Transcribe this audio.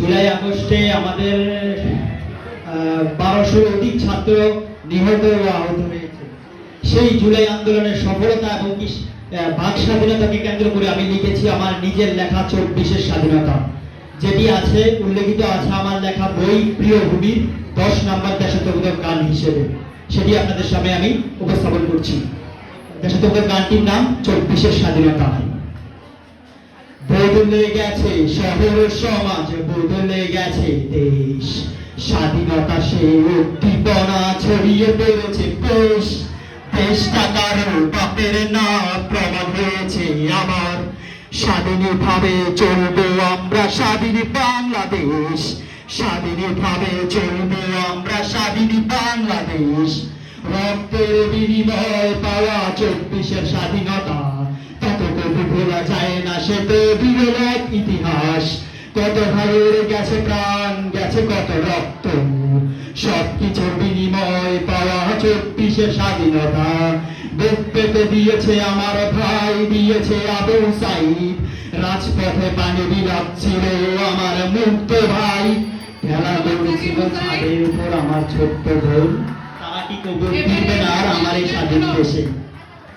জুলাই আগস্টে আমাদের বারোশোর অধিক ছাত্র নিহত ও আহত হয়েছে। সেই জুলাই আন্দোলনের সফলতা এবং বাক স্বাধীনতাকে কেন্দ্র করে আমি লিখেছি আমার নিজের লেখা চব্বিশের স্বাধীনতা। যেটি আছে, উল্লেখিত আছে আমার লেখা বই প্রিয় ভূমির দশ নম্বর দেশাত্মবোধক গান হিসেবে। সেটি আপনাদের সামনে আমি উপস্থাপন করছি। দেশাত্মবোধক গানটির নাম চব্বিশের স্বাধীনতা। বদলে গেছে, শহর সমাজ বদলে গেছে, দেশ। স্বাধীনতা সে উদ্দীপনা ছড়িয়ে পড়েছে, দেশ। দেশটা কারও বাপের না, প্রমাণ হয়েছে আমার চলবো আমরা স্বাধীন বাংলাদেশ। চলবো আমরা স্বাধীন বাংলাদেশ। রক্তের বিনিময় পাওয়া চব্বিশের স্বাধীনতা তত কবি ভোলা যায় না সে এক ইতিহাস। কত ভাইয়ের গেছে প্রাণ, গেছে কত রক্ত। সবকিছুর বিনিময় পাওয়া চব্বিশের স্বাধীনতা। বুক পেতে দিয়েছে আমার ভাই, দিয়েছে আবু সাইদ। রাজপথে পানি বিলাপ ছিল আমার মুক্ত ভাই। খেলা দৌড়েছিল ছাদের উপর আমার ছোট্ট বোন। তারা কি কবুল দিবে না আর আমার এই স্বাধীন দেশে?